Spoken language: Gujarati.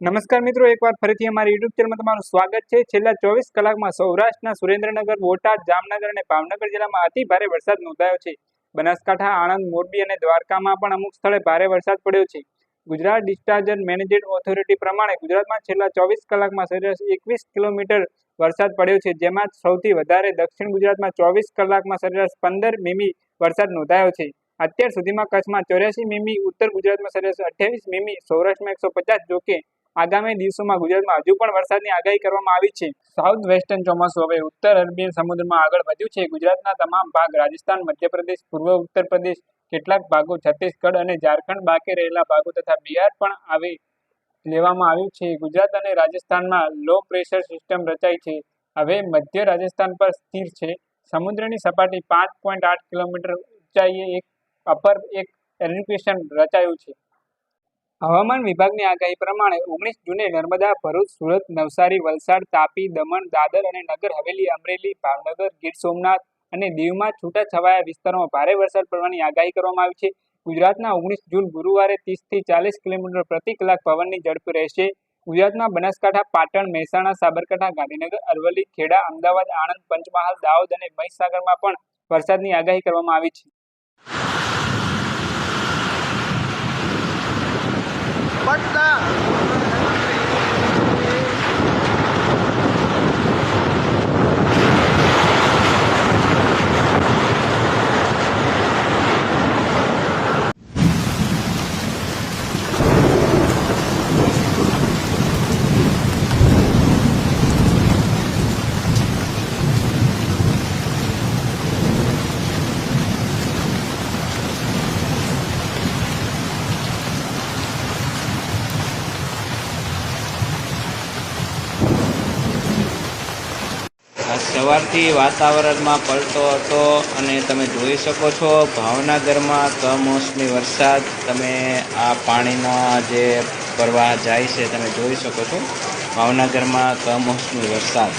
નમસ્કાર મિત્રો એકવાર ફરીથી અમારી યુટ્યુબ ચેનલમાં તમારું સ્વાગત છે. છેલ્લા ચોવીસ કલાકમાં સૌરાષ્ટ્રના સુરેન્દ્રનગર, બોટાદ, જામનગર અને ભાવનગર જિલ્લામાં અતિ ભારે વરસાદ નોંધાયો છે. બનાસકાંઠા, આણંદ, મોરબી અને દ્વારકામાં પણ અમુક સ્થળે ભારે વરસાદ પડ્યો છે. ગુજરાત ડિસ્ચાર્જર મેનેજેડ ઓથોરિટી પ્રમાણે ગુજરાતમાં છેલ્લા ચોવીસ કલાકમાં સરેરાશ એકવીસ કિલોમીટર વરસાદ પડ્યો છે, જેમાં સૌથી વધારે દક્ષિણ ગુજરાતમાં ચોવીસ કલાકમાં સરેરાશ પંદર મીમી વરસાદ નોંધાયો છે. અત્યાર સુધીમાં કચ્છમાં ચોર્યાસી મીમી, ઉત્તર ગુજરાતમાં સરેરાશ અઠ્યાવીસ મીમી, સૌરાષ્ટ્રમાં એકસો પચાસ, જોકે આગામી દિવસોમાં ગુજરાતમાં હજુ પણ વરસાદની આગાહી કરવામાં આવી છે. સાઉથ વેસ્ટર્ન ચોમાસું હવે ઉત્તર અરબી સમુદ્રમાં આગળ વધ્યું છે. ગુજરાતના તમામ ભાગ, રાજસ્થાન, મધ્યપ્રદેશ, પૂર્વ ઉત્તર પ્રદેશ, કેટલાક ભાગો છત્તીસગઢ અને ઝારખંડ બાકી રહેલા ભાગો તથા બિહાર પણ આવી લેવામાં આવ્યું છે. ગુજરાત અને રાજસ્થાનમાં લો પ્રેશર સિસ્ટમ રચાઈ છે. હવે મધ્ય રાજસ્થાન પર સ્થિર છે. સમુદ્રની સપાટી પાંચ પોઈન્ટ આઠ કિલોમીટર ઊંચાઈએ એક અપર એક એલિવેશન રચાયું છે. હવામાન વિભાગની આગાહી પ્રમાણે ઓગણીસ જૂને નર્મદા, ભરૂચ, સુરત, નવસારી, વલસાડ, તાપી, દમણ, દાદર અને નગર હવેલી, અમરેલી, ભાવનગર, ગીર સોમનાથ અને દીવમાં છૂટાછવાયા વિસ્તારોમાં ભારે વરસાદ પડવાની આગાહી કરવામાં આવી છે. ગુજરાતના ઓગણીસ જૂન ગુરુવારે ત્રીસથી ચાલીસ કિલોમીટર પ્રતિ કલાક પવનની ઝડપ રહેશે. ગુજરાતમાં બનાસકાંઠા, પાટણ, મહેસાણા, સાબરકાંઠા, ગાંધીનગર, અરવલ્લી, ખેડા, અમદાવાદ, આણંદ, પંચમહાલ, દાહોદ અને મહીસાગરમાં પણ વરસાદની આગાહી કરવામાં આવી છે પટના આ સવારથી વાતાવરણમાં પલટો હતો અને તમે જોઈ શકો છો ભાવનગરમાં કમોસમી વરસાદ. તમે આ પાણીના જે પ્રવાહ જાય છે, તમે જોઈ શકો છો. ભાવનગરમાં કમોસમી વરસાદ.